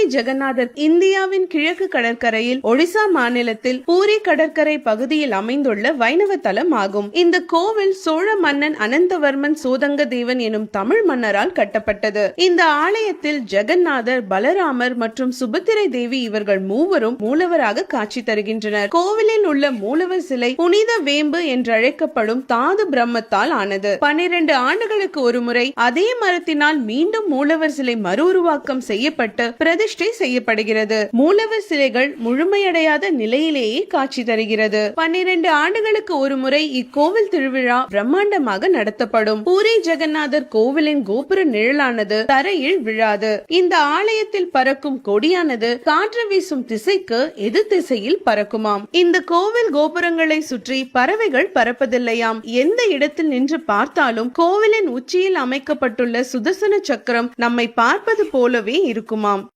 பூரி ஜெகநாதர் இந்தியாவின் கிழக்கு கடற்கரையில் ஒடிசா மாநிலத்தில் பூரி கடற்கரை பகுதியில் அமைந்துள்ள வைணவ தலம் ஆகும். இந்த கோவில் சோழ மன்னன் அனந்தவர்மன் சோதங்க தேவன் எனும் தமிழ் மன்னரால் கட்டப்பட்டது. இந்த ஆலயத்தில் ஜெகநாதர் பலராமர் மற்றும் சுபத்திரை தேவி இவர்கள் மூவரும் மூலவராக காட்சி தருகின்றனர். கோவிலில் உள்ள மூலவர் சிலை புனித வேம்பு என்றழைக்கப்படும் தாது பிரம்மத்தால் ஆனது. பனிரெண்டு ஆண்டுகளுக்கு ஒருமுறை அதே மரத்தினால் மீண்டும் மூலவர் சிலை மறு உருவாக்கம் செய்யப்பட்டு பிரதிஷ்டை செய்யப்படுகிறது. மூலவர் சிலைகள் முழுமையடையாத நிலையிலேயே காட்சி தருகிறது. பன்னிரண்டு ஆண்டுகளுக்கு ஒருமுறை இக்கோவில் திருவிழா பிரம்மாண்டமாக நடத்தப்படும். பூரி ஜெகநாதர் கோவிலின் கோபுர நிழலானது தரையில் விழாது. இந்த ஆலயத்தில் பறக்கும் கொடியானது காற்று வீசும் திசைக்கு எதிர் திசையில் பறக்குமாம். இந்த கோவில் கோபுரங்களை சுற்றி பறவைகள் பறப்பதில்லையாம். எந்த இடத்தில் நின்று பார்த்தாலும் கோவிலின் உச்சியில் அமைக்கப்பட்டுள்ள சுதர்சன சக்கரம் நம்மை பார்ப்பது போலவே இருக்குமாம்.